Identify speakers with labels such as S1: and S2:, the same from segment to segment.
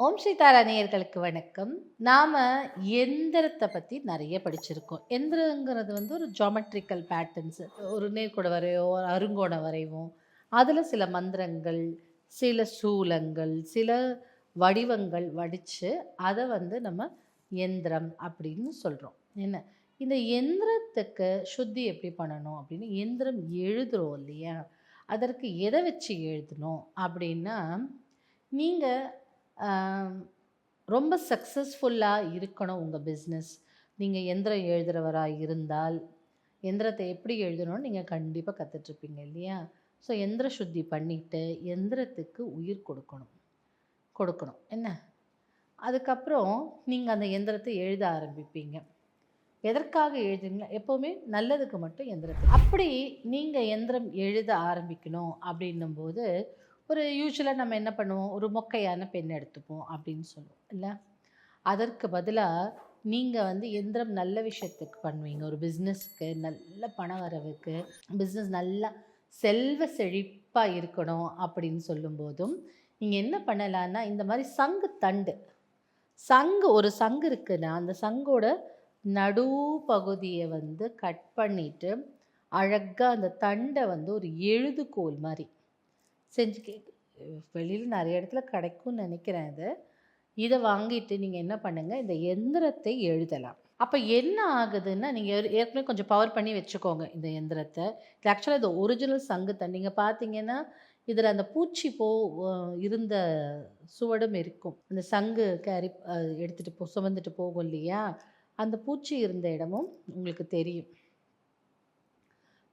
S1: ஓம் ஸ்ரீ நேயர்களுக்கு வணக்கம். நாம் எந்திரத்தை பற்றி நிறைய படிச்சிருக்கோம். எந்திரங்கிறது வந்து ஒரு ஜாமெட்ரிக்கல் பேட்டர்ன்ஸ் ஒரு நேர்கோட வரையோ ஒரு வரைவோம் அதில் சில மந்திரங்கள் சில சூலங்கள் சில வடிவங்கள் வடித்து அதை வந்து நம்ம எந்திரம் அப்படின்னு சொல்கிறோம் என்ன? இந்த எந்திரத்துக்கு சுத்தி எப்படி பண்ணணும் அப்படின்னு எந்திரம் எழுதுகிறோம் இல்லையா? அதற்கு எதை வச்சு எழுதணும் அப்படின்னா நீங்கள் ரொம்ப சக்ஸஸ்ஃபுல்லாக இருக்கணும் உங்கள் பிஸ்னஸ் நீங்கள் எந்திரம் எழுதுகிறவராக இருந்தால் எந்திரத்தை எப்படி எழுதணும்னு நீங்கள் கண்டிப்பாக கற்றுட்ருப்பீங்க இல்லையா? ஸோ எந்திர சுத்தி பண்ணிவிட்டு எந்திரத்துக்கு உயிர் கொடுக்கணும். கொடுக்கணும். என்ன? அதுக்கப்புறம் நீங்கள் அந்த எந்திரத்தை எழுத ஆரம்பிப்பீங்க. எதற்காக எழுதுறீங்களா எப்போவுமே நல்லதுக்கு மட்டும் எந்திரத்தை. அப்படி நீங்கள் எந்திரம் எழுத ஆரம்பிக்கணும் அப்படின்னும்போது ஒரு யூஸ்வலாக நம்ம என்ன பண்ணுவோம்? ஒரு மொக்கையான பெண் எடுத்துப்போம் அப்படின்னு சொல்லுவோம். இல்லை? அதற்கு பதிலாக நீங்கள் வந்து எந்திரம் நல்ல விஷயத்துக்கு பண்ணுவீங்க. ஒரு பிஸ்னஸ்க்கு நல்ல பண வரவுக்கு பிஸ்னஸ் நல்லா செல்வ செழிப்பாக இருக்கணும் அப்படின்னு சொல்லும்போதும் நீங்கள் என்ன பண்ணலான்னா இந்த மாதிரி சங்கு தண்டு சங்கு ஒரு சங்கு இருக்குன்னா அந்த சங்கோட நடு பகுதியை வந்து கட் பண்ணிவிட்டு அழகாக அந்த தண்டை வந்து ஒரு எழுதுகோல் மாதிரி செஞ்சு கே வெளியில் நிறைய இடத்துல கிடைக்கும்னு நினைக்கிறேன் இது. இதை வாங்கிட்டு நீங்கள் என்ன பண்ணுங்கள் இந்த எந்திரத்தை எழுதலாம். அப்போ என்ன ஆகுதுன்னா நீங்கள் ஏற்கனவே கொஞ்சம் பவர் பண்ணி வச்சுக்கோங்க இந்த எந்திரத்தை. இது ஆக்சுவலாக இது ஒரிஜினல் சங்கு நீங்கள் பார்த்தீங்கன்னா இதில் அந்த பூச்சி போ இருந்த சுவடும் இருக்கும். அந்த சங்கு கேரி எடுத்துகிட்டு போ சுமந்துட்டு போகும் இல்லையா? அந்த பூச்சி இருந்த இடமும் உங்களுக்கு தெரியும்.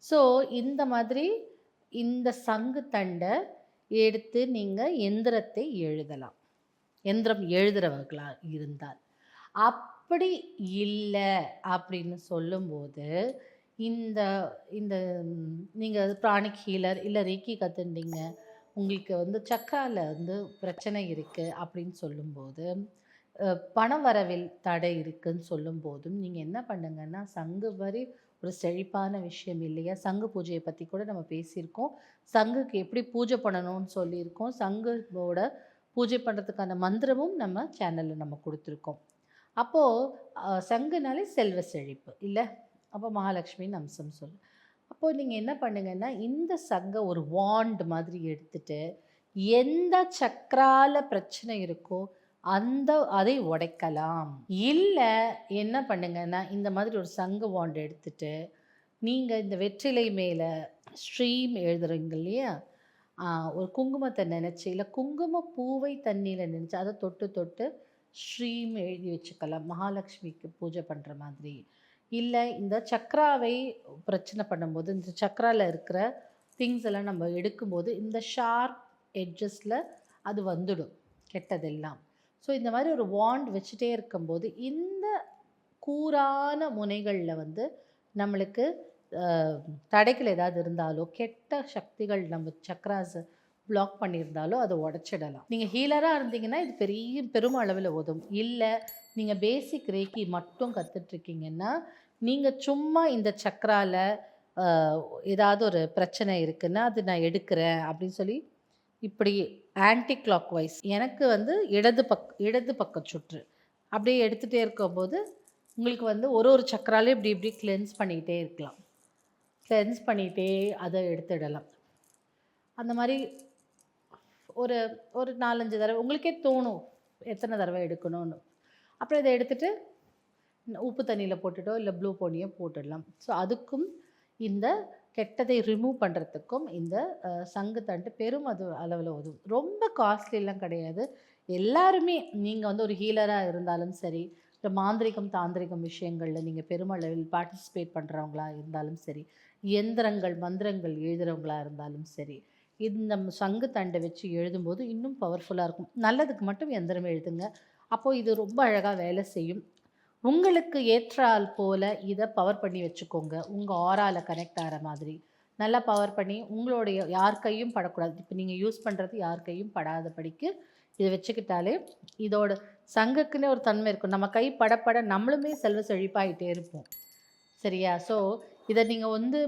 S1: ஸோ இந்த மாதிரி இந்த சங்கு தண்டை எடுத்து நீங்கள் எந்திரத்தை எழுதலாம். எந்திரம் எழுதுகிறவர்களாக இருந்தால். அப்படி இல்லை அப்படின்னு சொல்லும்போது இந்த இந்த நீங்கள் பிராணிக் ஹீலர் இல்லை ரீக்கி கற்றுண்டீங்க உங்களுக்கு வந்து சக்காவில் வந்து பிரச்சனை இருக்குது அப்படின்னு சொல்லும்போது பண வரவில் தடை இருக்குன்னு சொல்லும்போதும் நீங்கள் என்ன பண்ணுங்கன்னா சங்கு வரி ஒரு செழிப்பான விஷயம் இல்லையா? சங்கு பூஜையை பற்றி கூட நம்ம பேசியிருக்கோம். சங்குக்கு எப்படி பூஜை பண்ணணும்னு சொல்லியிருக்கோம். சங்கோட பூஜை பண்ணுறதுக்கான மந்திரமும் நம்ம சேனலில் நம்ம கொடுத்துருக்கோம். அப்போது சங்குனாலே செல்வ செழிப்பு இல்லை? அப்போ மகாலட்சுமின்னு அம்சம் சொல்லு அப்போது நீங்கள் என்ன பண்ணுங்கன்னா இந்த சங்கை ஒரு வாண்ட் மாதிரி எடுத்துகிட்டு எந்த சக்கரால பிரச்சனை இருக்கோ அந்த அதை உடைக்கலாம். இல்லை என்ன பண்ணுங்கன்னா இந்த மாதிரி ஒரு சங்கு வாண்டு எடுத்துட்டு நீங்கள் இந்த வெற்றிலை மேலே ஸ்ட்ரீம் எழுதுறீங்க இல்லையா? ஒரு குங்குமத்தை நினச்சி இல்லை குங்கும பூவை தண்ணியில் நினச்சி அதை தொட்டு தொட்டு ஸ்ரீம் எழுதி வச்சுக்கலாம். மகாலட்சுமிக்கு பூஜை பண்ணுற மாதிரி. இல்லை இந்த சக்ராவை பிரச்சனை பண்ணும்போது இந்த சக்ராவில் இருக்கிற திங்ஸ் எல்லாம் நம்ம எடுக்கும்போது இந்த ஷார்ப் எட்ஜஸில் அது வந்துடும். கெட்டதெல்லாம். ஸோ இந்த மாதிரி ஒரு வாண்ட் வச்சுட்டே இருக்கும்போது இந்த கூரான முனைகளில் வந்து நம்மளுக்கு தடைகள் ஏதாவது இருந்தாலோ கெட்ட சக்திகள் நம்ம சக்ராஸ் பிளாக் பண்ணியிருந்தாலோ அதை உடச்சிடலாம். நீங்கள் ஹீலராக இருந்தீங்கன்னா இது பெரிய பெரும் அளவில் உதவும். இல்லை நீங்கள் பேசிக் ரேக்கி மட்டும் கற்றுட்ருக்கீங்கன்னா நீங்கள் சும்மா இந்த சக்கராவில் ஏதாவது ஒரு பிரச்சனை இருக்குன்னா அது நான் எடுக்கிறேன் அப்படின்னு சொல்லி இப்படி ஆன்டி கிளாக் வைஸ் எனக்கு வந்து இடது பக் இடது பக்க சுற்று. அப்படியே எடுத்துகிட்டே இருக்கும்போது உங்களுக்கு வந்து ஒரு ஒரு சக்கராலே இப்படி இப்படி கிளென்ஸ் பண்ணிக்கிட்டே இருக்கலாம். கிளென்ஸ் பண்ணிகிட்டே அதை எடுத்துடலாம். அந்த மாதிரி ஒரு ஒரு நாலஞ்சு தடவை உங்களுக்கே தோணும் எத்தனை தடவை எடுக்கணும்னு. அப்புறம் இதை எடுத்துகிட்டு உப்பு தண்ணியில் போட்டுட்டோ இல்லை ப்ளூ போனியோ போட்டுடலாம். ஸோ அதுக்கும் இந்த கெட்டதை ரிமூவ் பண்ணுறதுக்கும் இந்த சங்கு தண்டு பெரும் அது அளவில் உதவும். ரொம்ப காஸ்ட்லிலாம் கிடையாது. எல்லாருமே நீங்கள் வந்து ஒரு ஹீலராக இருந்தாலும் சரி இல்லை மாந்திரிகம் தாந்திரிகம் விஷயங்களில் நீங்கள் பெருமளவில் பார்ட்டிசிபேட் பண்ணுறவங்களா இருந்தாலும் சரி எந்திரங்கள் மந்திரங்கள் எழுதுகிறவங்களா இருந்தாலும் சரி இந்த சங்கு தண்டை வச்சு எழுதும்போது இன்னும் பவர்ஃபுல்லாக இருக்கும். நல்லதுக்கு மட்டும் எந்திரம் எழுதுங்க. அப்போது இது ரொம்ப அழகாக வேலை செய்யும். உங்களுக்கு ஏற்றால் போல் இதை பவர் பண்ணி வச்சுக்கோங்க. உங்கள் ஆரால் கனெக்ட் ஆகிற மாதிரி. நல்லா பவர் பண்ணி உங்களுடைய யார் கையும் படக்கூடாது. இப்போ நீங்கள் யூஸ் பண்ணுறது யார் கையும் படாதபடிக்கு இதை வச்சுக்கிட்டாலே இதோட சங்குக்குன்னே ஒரு தன்மை இருக்கும். நம்ம கை படப்பட நம்மளுமே செல்வ செழிப்பாகிட்டே இருப்போம். சரியா? ஸோ இதை நீங்கள் வந்து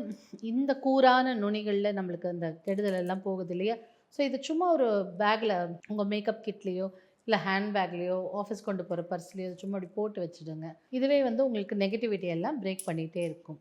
S1: இந்த கூரான நுனிகளில் நம்மளுக்கு அந்த கெடுதல் எல்லாம் போகுது இல்லையா? ஸோ இது சும்மா ஒரு பேக்கில் உங்கள் மேக்கப் கிட்லேயோ இல்லை ஹேண்ட்பேக்லேயோ ஆஃபீஸ் கொண்டு போகிற பர்ஸ்லேயோ சும்மா அப்படி போட்டு வச்சுடுங்க. இதுவே வந்து உங்களுக்கு நெகட்டிவிட்டி எல்லாம் பிரேக் பண்ணிகிட்டே இருக்கும்.